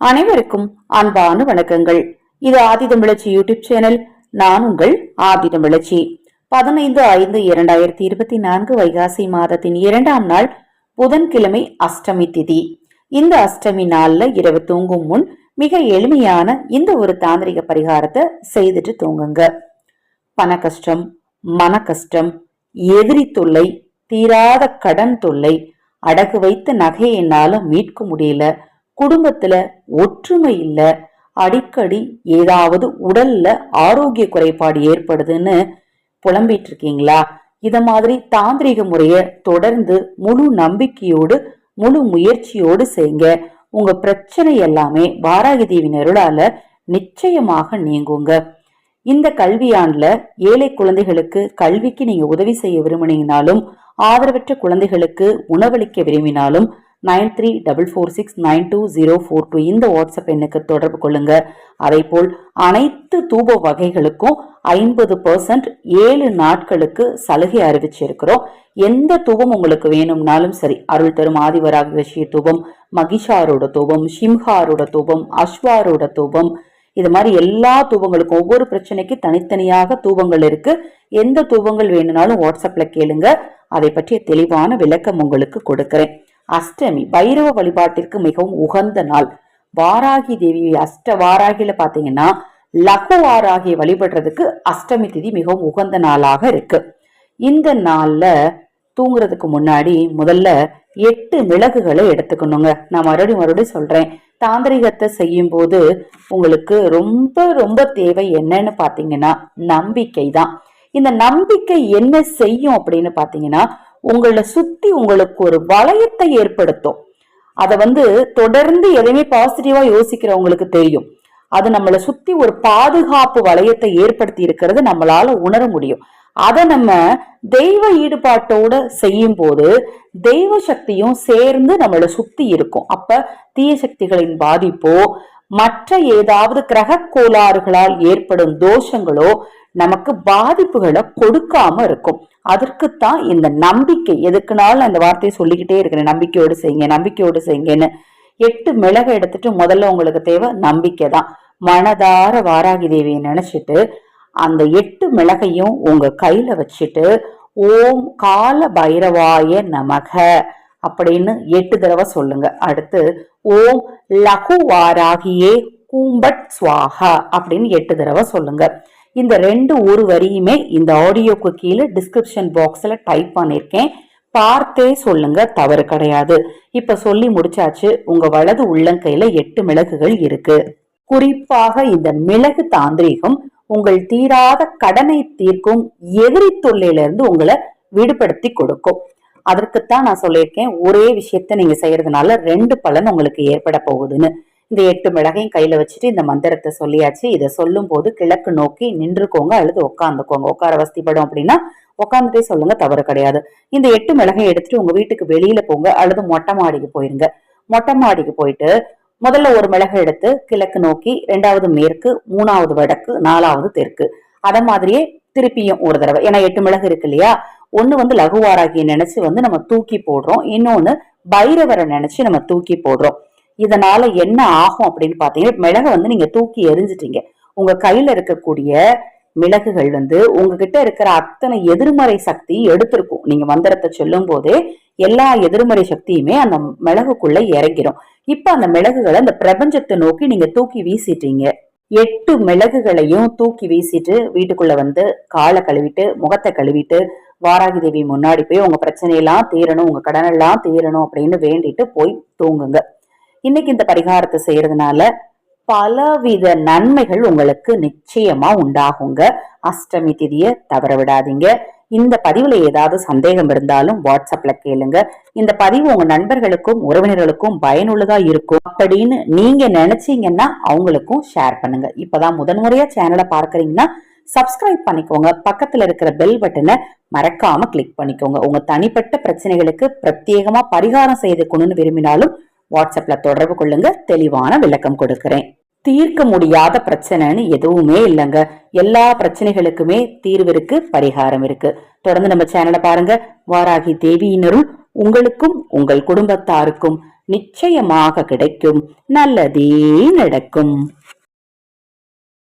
அனைவருக்கும் அன்பான வணக்கங்கள். இது ஆதிதமிழச்சி யூடியூப் சேனல். நான் உங்கள் ஆதிதமிழச்சி பதினைந்து ஐந்து இரண்டாயிரத்தி இருபத்தி நான்கு வைகாசி மாதத்தின் இரண்டாம் நாள் புதன்கிழமை அஷ்டமி திதி. இந்த அஷ்டமி நாள்ல இரவு தூங்கும் முன் மிக எளிமையான இந்த ஒரு தாந்திரிக பரிகாரத்தை செய்துட்டு தூங்குங்க. பண கஷ்டம் மன கஷ்டம் எதிரி தொல்லை தீராத கடன் தொல்லை அடகு வைத்த நகையை என்னால மீட்க முடியல. குடும்பத்துல ஒற்றுமை இல்ல அடிக்கடி ஏதாவது உடல்ல ஆரோக்கிய குறைபாடு ஏற்படுதுன்னு புலம்பிட்டு இருக்கீங்களா? இத மாதிரி தாந்திரிக முறைய தொடர்ந்து முழு நம்பிக்கையோடு முழு முயற்சியோடு செய்யுங்க உங்க பிரச்சனை எல்லாமே வாராகி தேவின் அருளால நிச்சயமாக நீங்குங்க. இந்த கல்வியாண்டுல ஏழை குழந்தைகளுக்கு கல்விக்கு நீங்க உதவி செய்ய விரும்பினீங்கனாலும் ஆதரவற்ற குழந்தைகளுக்கு உணவளிக்க விரும்பினாலும் nine three double four six nine two zero four two இந்த வாட்ஸ்அப் எண்ணுக்கு தொடர்பு கொள்ளுங்க. அதே போல் அனைத்து தூப வகைகளுக்கும் ஐம்பது பர்சன்ட் ஏழு நாட்களுக்கு சலுகை அறிவிச்சிருக்கிறோம். எந்த தூபம் உங்களுக்கு வேணும்னாலும் சரி அருள் தரும் ஆதிவராக விஷய தூபம் மகிஷாரோட தூபம் ஷிம்ஹாரோட தூபம் அஸ்வாரோட தூபம் இது மாதிரி எல்லா தூபங்களுக்கும் ஒவ்வொரு பிரச்சனைக்கு தனித்தனியாக தூபங்கள் இருக்கு. எந்த தூபங்கள் வேணும்னாலும் வாட்ஸ்அப்ல கேளுங்க. அதை பற்றிய தெளிவான விளக்கம் உங்களுக்கு கொடுக்கிறேன். அஷ்டமி பைரவ வழிபாட்டிற்கு மிகவும் உகந்த நாள். வாராகி தேவி அஷ்ட வாராகியில பாத்தீங்கன்னா லகு வாராகியை வழிபடுறதுக்கு அஷ்டமி திதி மிகவும் உகந்த நாளாக இருக்கு. இந்த நாள்ல தூங்குறதுக்கு முன்னாடி முதல்ல எட்டு மிளகுகளை எடுத்துக்கணுங்க. நான் மறுபடியும் மறுபடியும் சொல்றேன். தாந்திரிகத்தை செய்யும் போது உங்களுக்கு ரொம்ப ரொம்ப தேவை என்னன்னு பாத்தீங்கன்னா நம்பிக்கை தான். இந்த நம்பிக்கை என்ன செய்யும் அப்படின்னு பாத்தீங்கன்னா உங்களை சுத்தி உங்களுக்கு ஒரு வளையத்தை ஏற்படுத்தும். அதை வந்து தொடர்ந்து எதையுமே பாசிட்டிவா யோசிக்கிறவங்களுக்கு தெரியும். அது நம்மளை சுத்தி ஒரு பாதுகாப்பு வளையத்தை ஏற்படுத்தி இருக்கிறது நம்மளால உணர முடியும். அதை நம்ம தெய்வ ஈடுபாட்டோட செய்யும் போது தெய்வ சக்தியும் சேர்ந்து நம்மளை சுத்தி இருக்கும். அப்ப தீய சக்திகளின் பாதிப்போ மற்ற ஏதாவது கிரக கோளாறுகளால் ஏற்படும் தோஷங்களோ நமக்கு பாதிப்புகளை கொடுக்காம இருக்கும். அதற்குத்தான் இந்த நம்பிக்கை. எதுக்குனாலும் அந்த வார்த்தையை சொல்லிக்கிட்டே இருக்கிறேன். நம்பிக்கையோடு செய்யுங்க நம்பிக்கையோடு செய்யுங்கன்னு. எட்டு மிளகை எடுத்துட்டு முதல்ல உங்களுக்கு தேவை நம்பிக்கை தான். மனதார வாராகி தேவியை நினைச்சிட்டு அந்த எட்டு மிளகையும் உங்க கையில வச்சுட்டு ஓம் கால பைரவாய நமக அப்படின்னு எட்டு தடவை சொல்லுங்க. அடுத்து ஓம் லகு வாராகியே கூம்பட் சுவாகா அப்படின்னு எட்டு தடவை சொல்லுங்க. இந்த ரெண்டு ஒரு வரியுமே இந்த ஆடியோக்கு கீழே டிஸ்கிரிப்ஷன் பாக்ஸ்ல டைப் பண்ணிருக்கேன். பார்த்தே சொல்லுங்க தவறு கிடையாது. இப்ப சொல்லி முடிச்சாச்சு உங்க வலது உள்ளங்கையில எட்டு மிளகுகள் இருக்கு. குறிப்பாக இந்த மிளகு தாந்திரீகம் உங்கள் தீராத கடனை தீர்க்கும் எதிரி தொல்லையிலிருந்து உங்களை விடுபடுத்தி கொடுக்கும். அதற்குத்தான் நான் சொல்லியிருக்கேன் ஒரே விஷயத்த நீங்க செய்யறதுனால ரெண்டு பலன் உங்களுக்கு ஏற்பட போகுதுன்னு. இந்த எட்டு மிளகையும் கையில வச்சுட்டு இந்த மந்திரத்தை சொல்லியாச்சு. இதை சொல்லும் போது கிழக்கு நோக்கி நின்றுக்கோங்க அல்லது உட்காந்துக்கோங்க உட்கார வசதிப்படும் அப்படின்னா உட்காந்துட்டே சொல்லுங்க தவறு கிடையாது. இந்த எட்டு மிளகையை எடுத்துட்டு உங்க வீட்டுக்கு வெளியில போங்க அல்லது மொட்டை மாடிக்கு போயிருங்க. மொட்டை மாடிக்கு போயிட்டு முதல்ல ஒரு மிளகு எடுத்து கிழக்கு நோக்கி ரெண்டாவது மேற்கு மூணாவது வடக்கு நாலாவது தெற்கு. அத மாதிரியே திருப்பியும் ஒரு தடவை. ஏன்னா எட்டு மிளகு இருக்கு இல்லையா? ஒன்று வந்து லகுவாராகிய நினைச்சு வந்து நம்ம தூக்கி போடுறோம். இன்னொன்னு பைரவரை நினைச்சு நம்ம தூக்கி போடுறோம். இதனால என்ன ஆகும் அப்படின்னு பாத்தீங்கன்னா மிளகை வந்து நீங்க தூக்கி எரிஞ்சிட்டீங்க. உங்க கையில இருக்கக்கூடிய மிளகுகள் வந்து உங்ககிட்ட இருக்கிற அத்தனை எதிர்மறை சக்தி எடுத்திருக்கும். நீங்க மந்திரத்தை சொல்லும் போதே எல்லா எதிர்மறை சக்தியுமே அந்த மிளகுக்குள்ள இறங்கிடும் இப்ப அந்த மிளகுகளை அந்த பிரபஞ்சத்தை நோக்கி நீங்க தூக்கி வீசிட்டீங்க. எட்டு மிளகுகளையும் தூக்கி வீசிட்டு வீட்டுக்குள்ள வந்து காலை கழுவிட்டு முகத்தை கழுவிட்டு வாராகி தேவி முன்னாடி போய் உங்க பிரச்சனையெல்லாம் தீரணும் உங்க கடனெல்லாம் தீரணும் அப்படின்னு வேண்டிட்டு போய் தூங்குங்க. இன்னைக்கு இந்த பரிகாரத்தை செய்யறதுனால பலவித நன்மைகள் உங்களுக்கு நிச்சயமா உண்டாகுங்க. அஷ்டமி திதியை தவற விடாதீங்க. இந்த பதிவுல ஏதாவது சந்தேகம் இருந்தாலும் வாட்ஸ்அப்ல கேளுங்க. இந்த பதிவு உங்க நண்பர்களுக்கும் உறவினர்களுக்கும் பயனுள்ளதா இருக்கும் அப்படின்னு நீங்க நினைச்சீங்கன்னா அவங்களுக்கும் ஷேர் பண்ணுங்க. இப்பதான் முதன்முறையா சேனலை பார்க்கறீங்கன்னா சப்ஸ்கிரைப் பண்ணிக்கோங்க. பக்கத்துல இருக்கிற பெல் பட்டனை மறக்காம கிளிக் பண்ணிக்கோங்க. உங்க தனிப்பட்ட பிரச்சனைகளுக்கு பிரத்யேகமா பரிகாரம் செய்துக்கணும்னு விரும்பினாலும் வாட்ஸ்அப்ல தொடர்பு கொள்ளுங்க. தெளிவான விளக்கம் கொடுக்கிறேன். தீர்க்க முடியாத பிரச்சனைன்னு எதுவுமே இல்லைங்க. எல்லா பிரச்சனைகளுக்குமே தீர்வு இருக்கு பரிகாரம் இருக்கு. தொடர்ந்து நம்ம சேனலை பாருங்க. வாராகி தேவியினருள் உங்களுக்கும் உங்கள் குடும்பத்தாருக்கும் நிச்சயமாக கிடைக்கும். நல்லதே நடக்கும்.